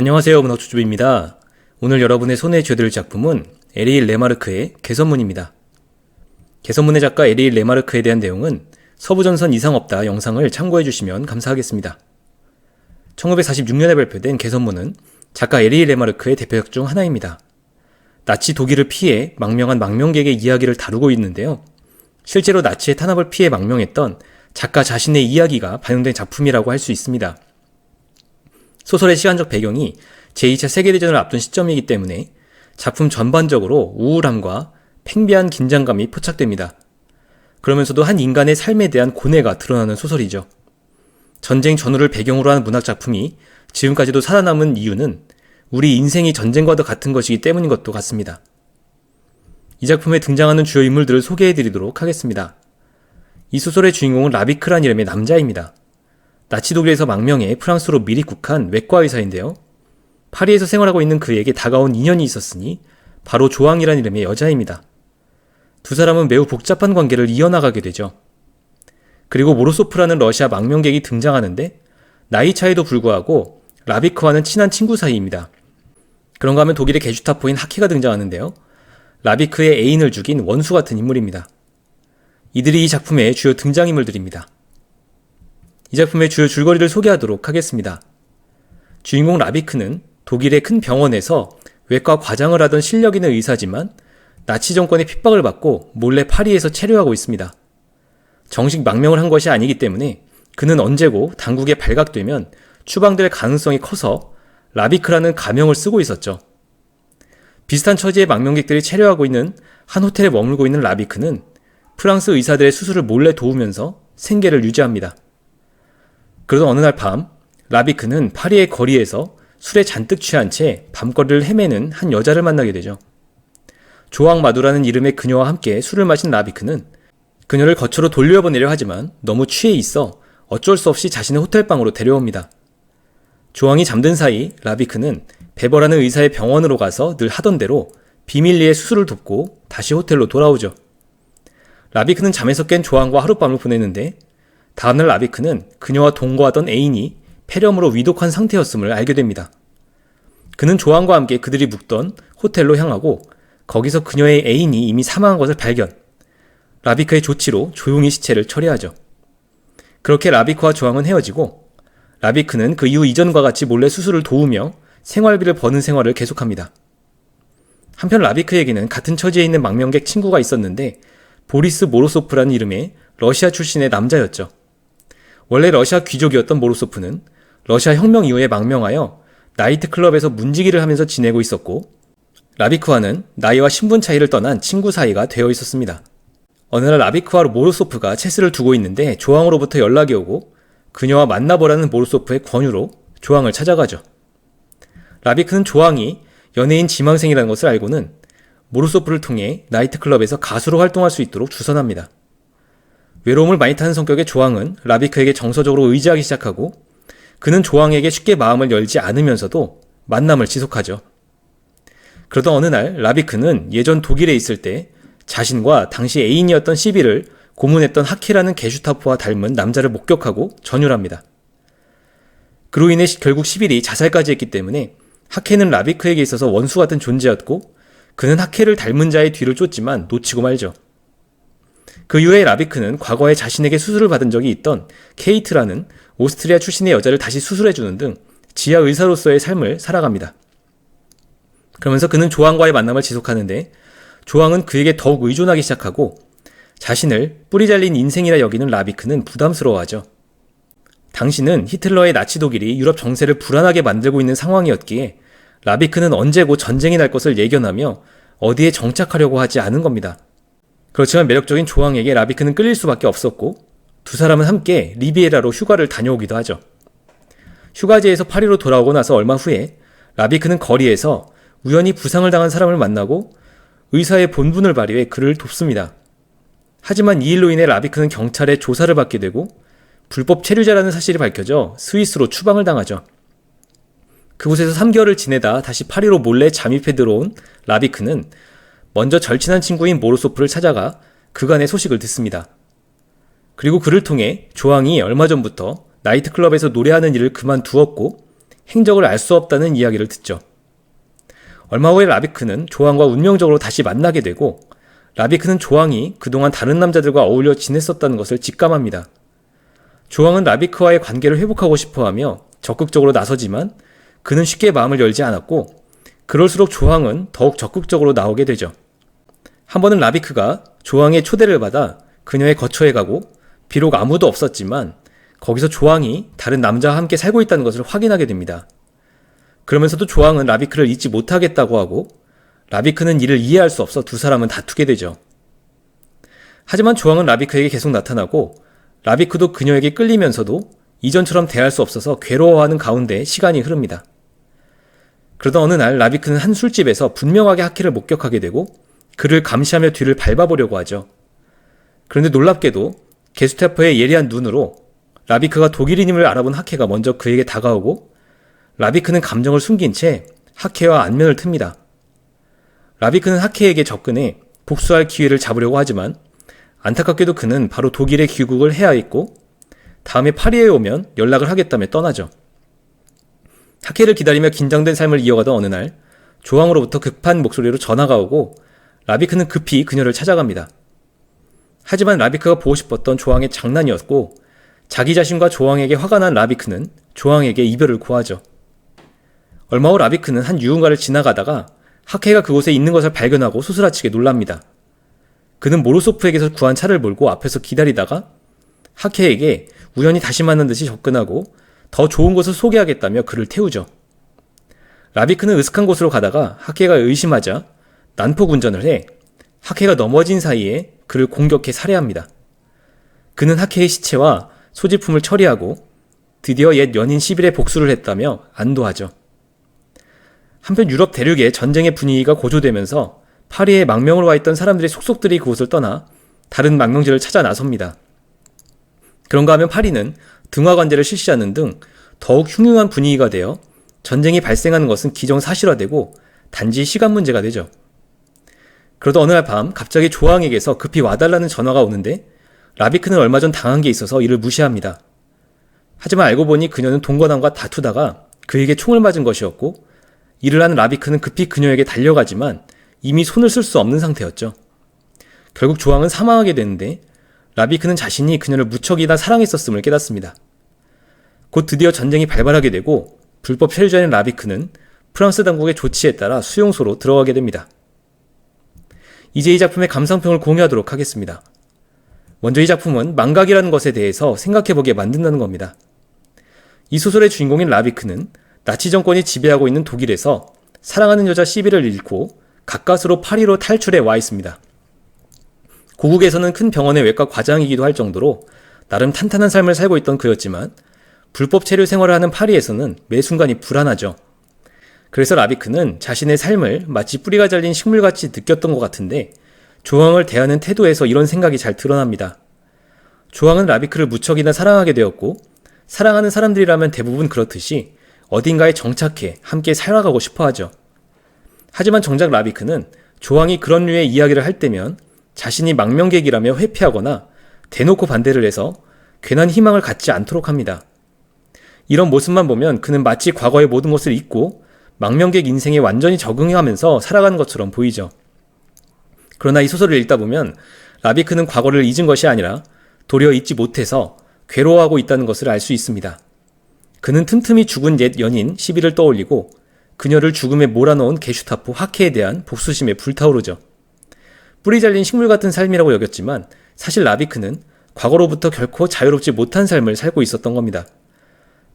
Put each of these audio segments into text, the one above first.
안녕하세요. 문학주주입니다. 오늘 여러분의 손에 쥐어드릴 작품은 에리일 레마르크의 개선문입니다. 개선문의 작가 에리일 레마르크에 대한 내용은 서부전선 이상 없다 영상을 참고해 주시면 감사하겠습니다. 1946년에 발표된 개선문은 작가 에리일 레마르크의 대표작 중 하나입니다. 나치 독일을 피해 망명한 망명객의 이야기를 다루고 있는데요. 실제로 나치의 탄압을 피해 망명했던 작가 자신의 이야기가 반영된 작품이라고 할 수 있습니다. 소설의 시간적 배경이 제2차 세계대전을 앞둔 시점이기 때문에 작품 전반적으로 우울함과 팽배한 긴장감이 포착됩니다. 그러면서도 한 인간의 삶에 대한 고뇌가 드러나는 소설이죠. 전쟁 전후를 배경으로 한 문학 작품이 지금까지도 살아남은 이유는 우리 인생이 전쟁과도 같은 것이기 때문인 것도 같습니다. 이 작품에 등장하는 주요 인물들을 소개해 드리도록 하겠습니다. 이 소설의 주인공은 라비크란 이름의 남자입니다. 나치 독일에서 망명해 프랑스로 미리 국한 외과 의사인데요. 파리에서 생활하고 있는 그에게 다가온 인연이 있었으니 바로 조항이란 이름의 여자입니다. 두 사람은 매우 복잡한 관계를 이어나가게 되죠. 그리고 모로소프라는 러시아 망명객이 등장하는데 나이 차에도 불구하고 라비크와는 친한 친구 사이입니다. 그런가 하면 독일의 게슈타포인 하키가 등장하는데요. 라비크의 애인을 죽인 원수 같은 인물입니다. 이들이 이 작품의 주요 등장인물들입니다. 이 작품의 주요 줄거리를 소개하도록 하겠습니다. 주인공 라비크는 독일의 큰 병원에서 외과 과장을 하던 실력 있는 의사지만 나치 정권의 핍박을 받고 몰래 파리에서 체류하고 있습니다. 정식 망명을 한 것이 아니기 때문에 그는 언제고 당국에 발각되면 추방될 가능성이 커서 라비크라는 가명을 쓰고 있었죠. 비슷한 처지의 망명객들이 체류하고 있는 한 호텔에 머물고 있는 라비크는 프랑스 의사들의 수술을 몰래 도우면서 생계를 유지합니다. 그러던 어느 날 밤, 라비크는 파리의 거리에서 술에 잔뜩 취한 채 밤거리를 헤매는 한 여자를 만나게 되죠. 조앙 마두라는 이름의 그녀와 함께 술을 마신 라비크는 그녀를 거처로 돌려보내려 하지만 너무 취해 있어 어쩔 수 없이 자신의 호텔방으로 데려옵니다. 조항이 잠든 사이 라비크는 베버라는 의사의 병원으로 가서 늘 하던 대로 비밀리에 수술을 돕고 다시 호텔로 돌아오죠. 라비크는 잠에서 깬 조항과 하룻밤을 보냈는데 다음날 라비크는 그녀와 동거하던 애인이 폐렴으로 위독한 상태였음을 알게 됩니다. 그는 조항과 함께 그들이 묵던 호텔로 향하고 거기서 그녀의 애인이 이미 사망한 것을 발견. 라비크의 조치로 조용히 시체를 처리하죠. 그렇게 라비크와 조항은 헤어지고 라비크는 그 이후 이전과 같이 몰래 수술을 도우며 생활비를 버는 생활을 계속합니다. 한편 라비크에게는 같은 처지에 있는 망명객 친구가 있었는데 보리스 모로소프라는 이름의 러시아 출신의 남자였죠. 원래 러시아 귀족이었던 모로소프는 러시아 혁명 이후에 망명하여 나이트클럽에서 문지기를 하면서 지내고 있었고 라비크와는 나이와 신분 차이를 떠난 친구 사이가 되어 있었습니다. 어느 날 라비크와 모로소프가 체스를 두고 있는데 조항으로부터 연락이 오고 그녀와 만나보라는 모로소프의 권유로 조항을 찾아가죠. 라비크는 조항이 연예인 지망생이라는 것을 알고는 모로소프를 통해 나이트클럽에서 가수로 활동할 수 있도록 주선합니다. 외로움을 많이 타는 성격의 조항은 라비크에게 정서적으로 의지하기 시작하고 그는 조항에게 쉽게 마음을 열지 않으면서도 만남을 지속하죠. 그러던 어느 날 라비크는 예전 독일에 있을 때 자신과 당시 애인이었던 시비를 고문했던 하키라는 게슈타포와 닮은 남자를 목격하고 전율합니다. 그로 인해 결국 시빌이 자살까지 했기 때문에 하케는 라비크에게 있어서 원수 같은 존재였고 그는 하케를 닮은 자의 뒤를 쫓지만 놓치고 말죠. 그 이후에 라비크는 과거에 자신에게 수술을 받은 적이 있던 케이트라는 오스트리아 출신의 여자를 다시 수술해주는 등 지하 의사로서의 삶을 살아갑니다. 그러면서 그는 조항과의 만남을 지속하는데 조항은 그에게 더욱 의존하기 시작하고 자신을 뿌리 잘린 인생이라 여기는 라비크는 부담스러워하죠. 당신은 히틀러의 나치 독일이 유럽 정세를 불안하게 만들고 있는 상황이었기에 라비크는 언제고 전쟁이 날 것을 예견하며 어디에 정착하려고 하지 않은 겁니다. 그렇지만 매력적인 조항에게 라비크는 끌릴 수밖에 없었고 두 사람은 함께 리비에라로 휴가를 다녀오기도 하죠. 휴가지에서 파리로 돌아오고 나서 얼마 후에 라비크는 거리에서 우연히 부상을 당한 사람을 만나고 의사의 본분을 발휘해 그를 돕습니다. 하지만 이 일로 인해 라비크는 경찰에 조사를 받게 되고 불법 체류자라는 사실이 밝혀져 스위스로 추방을 당하죠. 그곳에서 3개월을 지내다 다시 파리로 몰래 잠입해 들어온 라비크는 먼저 절친한 친구인 모로소프를 찾아가 그간의 소식을 듣습니다. 그리고 그를 통해 조항이 얼마 전부터 나이트클럽에서 노래하는 일을 그만두었고 행적을 알 수 없다는 이야기를 듣죠. 얼마 후에 라비크는 조항과 운명적으로 다시 만나게 되고 라비크는 조항이 그동안 다른 남자들과 어울려 지냈었다는 것을 직감합니다. 조항은 라비크와의 관계를 회복하고 싶어 하며 적극적으로 나서지만 그는 쉽게 마음을 열지 않았고 그럴수록 조항은 더욱 적극적으로 나오게 되죠. 한 번은 라비크가 조항의 초대를 받아 그녀의 거처에 가고 비록 아무도 없었지만 거기서 조항이 다른 남자와 함께 살고 있다는 것을 확인하게 됩니다. 그러면서도 조항은 라비크를 잊지 못하겠다고 하고 라비크는 이를 이해할 수 없어 두 사람은 다투게 되죠. 하지만 조항은 라비크에게 계속 나타나고 라비크도 그녀에게 끌리면서도 이전처럼 대할 수 없어서 괴로워하는 가운데 시간이 흐릅니다. 그러던 어느 날 라비크는 한 술집에서 분명하게 하키를 목격하게 되고 그를 감시하며 뒤를 밟아보려고 하죠. 그런데 놀랍게도 게스테퍼의 예리한 눈으로 라비크가 독일인임을 알아본 하케가 먼저 그에게 다가오고 라비크는 감정을 숨긴 채 하케와 안면을 틉니다. 라비크는 하케에게 접근해 복수할 기회를 잡으려고 하지만 안타깝게도 그는 바로 독일에 귀국을 해야 했고 다음에 파리에 오면 연락을 하겠다며 떠나죠. 하케를 기다리며 긴장된 삶을 이어가던 어느 날 조항으로부터 급한 목소리로 전화가 오고 라비크는 급히 그녀를 찾아갑니다. 하지만 라비크가 보고 싶었던 조항의 장난이었고 자기 자신과 조항에게 화가 난 라비크는 조항에게 이별을 구하죠. 얼마 후 라비크는 한 유흥가를 지나가다가 하케가 그곳에 있는 것을 발견하고 소스라치게 놀랍니다. 그는 모로소프에게서 구한 차를 몰고 앞에서 기다리다가 하케에게 우연히 다시 만난 듯이 접근하고 더 좋은 곳을 소개하겠다며 그를 태우죠. 라비크는 으슥한 곳으로 가다가 하케가 의심하자 난폭 운전을 해 하케가 넘어진 사이에 그를 공격해 살해합니다. 그는 하케의 시체와 소지품을 처리하고 드디어 옛 연인 10일에 복수를 했다며 안도하죠. 한편 유럽 대륙의 전쟁의 분위기가 고조되면서 파리에 망명으로 와 있던 사람들의 속속들이 그곳을 떠나 다른 망명지를 찾아 나섭니다. 그런가 하면 파리는 등화관제를 실시하는 등 더욱 흉흉한 분위기가 되어 전쟁이 발생하는 것은 기정사실화되고 단지 시간 문제가 되죠. 그러다 어느 날 밤 갑자기 조항에게서 급히 와달라는 전화가 오는데 라비크는 얼마 전 당한 게 있어서 이를 무시합니다. 하지만 알고 보니 그녀는 동거남과 다투다가 그에게 총을 맞은 것이었고 이를 아는 라비크는 급히 그녀에게 달려가지만 이미 손을 쓸 수 없는 상태였죠. 결국 조항은 사망하게 되는데 라비크는 자신이 그녀를 무척이나 사랑했었음을 깨닫습니다. 곧 드디어 전쟁이 발발하게 되고 불법 체류자인 라비크는 프랑스 당국의 조치에 따라 수용소로 들어가게 됩니다. 이제 이 작품의 감상평을 공유하도록 하겠습니다. 먼저 이 작품은 망각이라는 것에 대해서 생각해보게 만든다는 겁니다. 이 소설의 주인공인 라비크는 나치 정권이 지배하고 있는 독일에서 사랑하는 여자 시비를 잃고 가까스로 파리로 탈출해 와 있습니다. 고국에서는 큰 병원의 외과 과장이기도 할 정도로 나름 탄탄한 삶을 살고 있던 그였지만 불법 체류 생활을 하는 파리에서는 매 순간이 불안하죠. 그래서 라비크는 자신의 삶을 마치 뿌리가 잘린 식물같이 느꼈던 것 같은데 조항을 대하는 태도에서 이런 생각이 잘 드러납니다. 조항은 라비크를 무척이나 사랑하게 되었고 사랑하는 사람들이라면 대부분 그렇듯이 어딘가에 정착해 함께 살아가고 싶어 하죠. 하지만 정작 라비크는 조항이 그런 류의 이야기를 할 때면 자신이 망명객이라며 회피하거나 대놓고 반대를 해서 괜한 희망을 갖지 않도록 합니다. 이런 모습만 보면 그는 마치 과거의 모든 것을 잊고 망명객 인생에 완전히 적응하면서 살아가는 것처럼 보이죠. 그러나 이 소설을 읽다 보면 라비크는 과거를 잊은 것이 아니라 도리어 잊지 못해서 괴로워하고 있다는 것을 알 수 있습니다. 그는 틈틈이 죽은 옛 연인 시비를 떠올리고 그녀를 죽음에 몰아넣은 게슈타포 하케에 대한 복수심에 불타오르죠. 뿌리 잘린 식물 같은 삶이라고 여겼지만 사실 라비크는 과거로부터 결코 자유롭지 못한 삶을 살고 있었던 겁니다.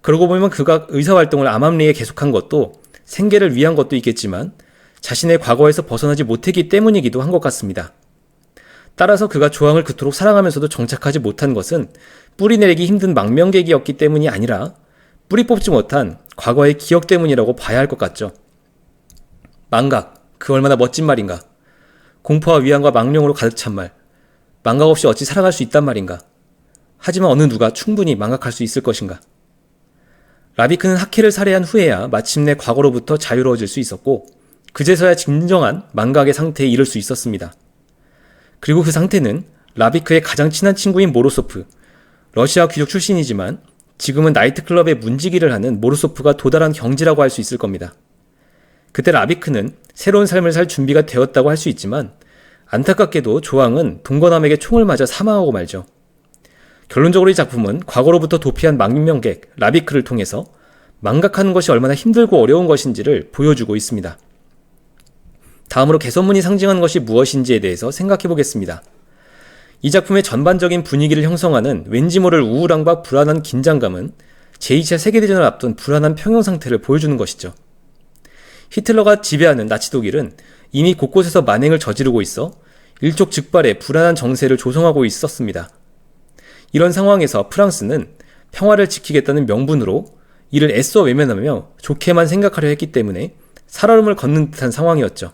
그러고 보면 그가 의사활동을 암암리에 계속한 것도 생계를 위한 것도 있겠지만 자신의 과거에서 벗어나지 못했기 때문이기도 한 것 같습니다. 따라서 그가 조항을 그토록 사랑하면서도 정착하지 못한 것은 뿌리 내리기 힘든 망명객이었기 때문이 아니라 뿌리 뽑지 못한 과거의 기억 때문이라고 봐야 할 것 같죠. 망각, 그 얼마나 멋진 말인가. 공포와 위안과 망령으로 가득 찬 말. 망각 없이 어찌 살아갈 수 있단 말인가. 하지만 어느 누가 충분히 망각할 수 있을 것인가. 라비크는 하케를 살해한 후에야 마침내 과거로부터 자유로워질 수 있었고 그제서야 진정한 망각의 상태에 이를 수 있었습니다. 그리고 그 상태는 라비크의 가장 친한 친구인 모로소프, 러시아 귀족 출신이지만 지금은 나이트클럽의 문지기를 하는 모르소프가 도달한 경지라고 할 수 있을 겁니다. 그때 라비크는 새로운 삶을 살 준비가 되었다고 할 수 있지만 안타깝게도 조항은 동거남에게 총을 맞아 사망하고 말죠. 결론적으로 이 작품은 과거로부터 도피한 망명객 라비크를 통해서 망각하는 것이 얼마나 힘들고 어려운 것인지를 보여주고 있습니다. 다음으로 개선문이 상징하는 것이 무엇인지에 대해서 생각해 보겠습니다. 이 작품의 전반적인 분위기를 형성하는 왠지 모를 우울함과 불안한 긴장감은 제2차 세계대전을 앞둔 불안한 평형 상태를 보여주는 것이죠. 히틀러가 지배하는 나치 독일은 이미 곳곳에서 만행을 저지르고 있어 일촉즉발의 불안한 정세를 조성하고 있었습니다. 이런 상황에서 프랑스는 평화를 지키겠다는 명분으로 이를 애써 외면하며 좋게만 생각하려 했기 때문에 살얼음을 걷는 듯한 상황이었죠.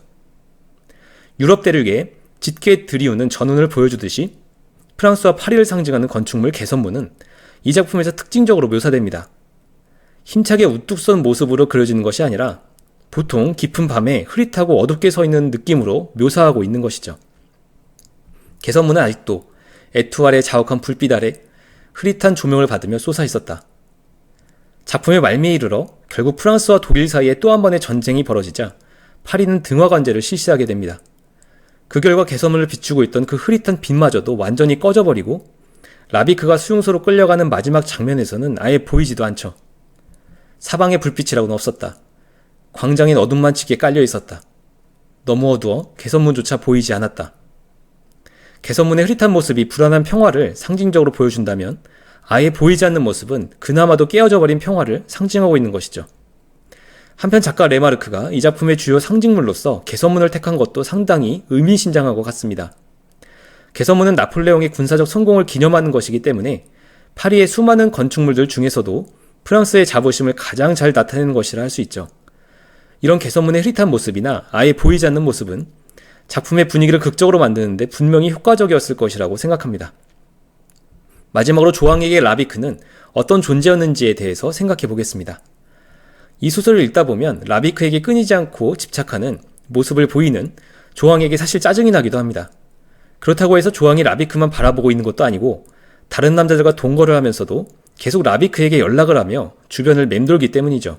유럽 대륙에 짙게 들이우는 전운을 보여주듯이 프랑스와 파리를 상징하는 건축물 개선문은 이 작품에서 특징적으로 묘사됩니다. 힘차게 우뚝 선 모습으로 그려지는 것이 아니라 보통 깊은 밤에 흐릿하고 어둡게 서 있는 느낌으로 묘사하고 있는 것이죠. 개선문은 아직도 에투알의 자욱한 불빛 아래 흐릿한 조명을 받으며 솟아 있었다. 작품의 말미에 이르러 결국 프랑스와 독일 사이에 또 한 번의 전쟁이 벌어지자 파리는 등화관제를 실시하게 됩니다. 그 결과 개선문을 비추고 있던 그 흐릿한 빛마저도 완전히 꺼져버리고 라비크가 수용소로 끌려가는 마지막 장면에서는 아예 보이지도 않죠. 사방에 불빛이라고는 없었다. 광장엔 어둠만 치게 깔려 있었다. 너무 어두워 개선문조차 보이지 않았다. 개선문의 흐릿한 모습이 불안한 평화를 상징적으로 보여준다면 아예 보이지 않는 모습은 그나마도 깨어져 버린 평화를 상징하고 있는 것이죠. 한편 작가 레마르크가 이 작품의 주요 상징물로서 개선문을 택한 것도 상당히 의미심장하고 같습니다. 개선문은 나폴레옹의 군사적 성공을 기념하는 것이기 때문에 파리의 수많은 건축물들 중에서도 프랑스의 자부심을 가장 잘 나타내는 것이라 할 수 있죠. 이런 개선문의 흐릿한 모습이나 아예 보이지 않는 모습은 작품의 분위기를 극적으로 만드는데 분명히 효과적이었을 것이라고 생각합니다. 마지막으로 조항에게 라비크는 어떤 존재였는지에 대해서 생각해 보겠습니다. 이 소설을 읽다 보면 라비크에게 끊이지 않고 집착하는 모습을 보이는 조항에게 사실 짜증이 나기도 합니다. 그렇다고 해서 조항이 라비크만 바라보고 있는 것도 아니고 다른 남자들과 동거를 하면서도 계속 라비크에게 연락을 하며 주변을 맴돌기 때문이죠.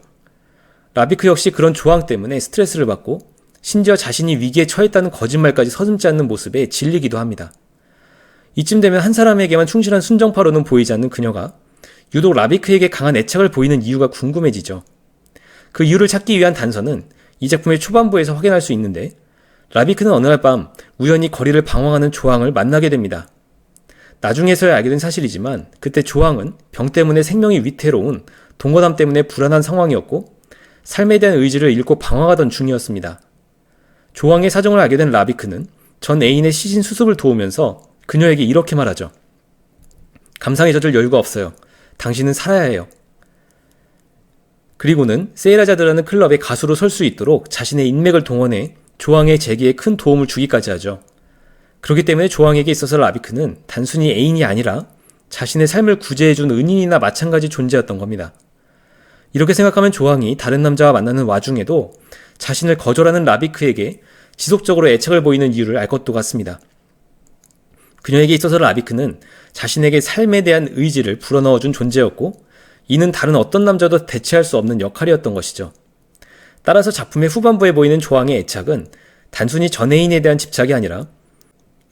라비크 역시 그런 조항 때문에 스트레스를 받고 심지어 자신이 위기에 처했다는 거짓말까지 서슴지 않는 모습에 질리기도 합니다. 이쯤 되면 한 사람에게만 충실한 순정파로는 보이지 않는 그녀가 유독 라비크에게 강한 애착을 보이는 이유가 궁금해지죠. 그 이유를 찾기 위한 단서는 이 작품의 초반부에서 확인할 수 있는데 라비크는 어느 날 밤 우연히 거리를 방황하는 조항을 만나게 됩니다. 나중에서야 알게 된 사실이지만 그때 조항은 병 때문에 생명이 위태로운 동거남 때문에 불안한 상황이었고 삶에 대한 의지를 잃고 방황하던 중이었습니다. 조항의 사정을 알게 된 라비크는 전 애인의 시신 수습을 도우면서 그녀에게 이렇게 말하죠. 감상에 젖을 여유가 없어요. 당신은 살아야 해요. 그리고는 세이라자드라는 클럽의 가수로 설 수 있도록 자신의 인맥을 동원해 조항의 재기에 큰 도움을 주기까지 하죠. 그렇기 때문에 조항에게 있어서 라비크는 단순히 애인이 아니라 자신의 삶을 구제해준 은인이나 마찬가지 존재였던 겁니다. 이렇게 생각하면 조항이 다른 남자와 만나는 와중에도 자신을 거절하는 라비크에게 지속적으로 애착을 보이는 이유를 알 것도 같습니다. 그녀에게 있어서 라비크는 자신에게 삶에 대한 의지를 불어넣어준 존재였고, 이는 다른 어떤 남자도 대체할 수 없는 역할이었던 것이죠. 따라서 작품의 후반부에 보이는 조항의 애착은 단순히 전애인에 대한 집착이 아니라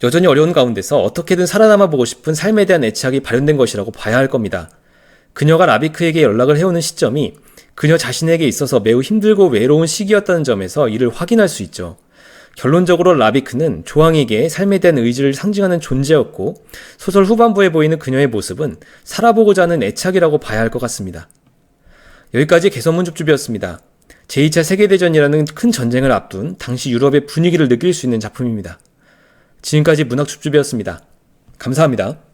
여전히 어려운 가운데서 어떻게든 살아남아 보고 싶은 삶에 대한 애착이 발현된 것이라고 봐야 할 겁니다. 그녀가 라비크에게 연락을 해오는 시점이 그녀 자신에게 있어서 매우 힘들고 외로운 시기였다는 점에서 이를 확인할 수 있죠. 결론적으로 라비크는 조항에게 삶에 대한 의지를 상징하는 존재였고 소설 후반부에 보이는 그녀의 모습은 살아보고자 하는 애착이라고 봐야 할 것 같습니다. 여기까지 개선문 줍줍이었습니다. 제2차 세계대전이라는 큰 전쟁을 앞둔 당시 유럽의 분위기를 느낄 수 있는 작품입니다. 지금까지 문학 줍줍이었습니다. 감사합니다.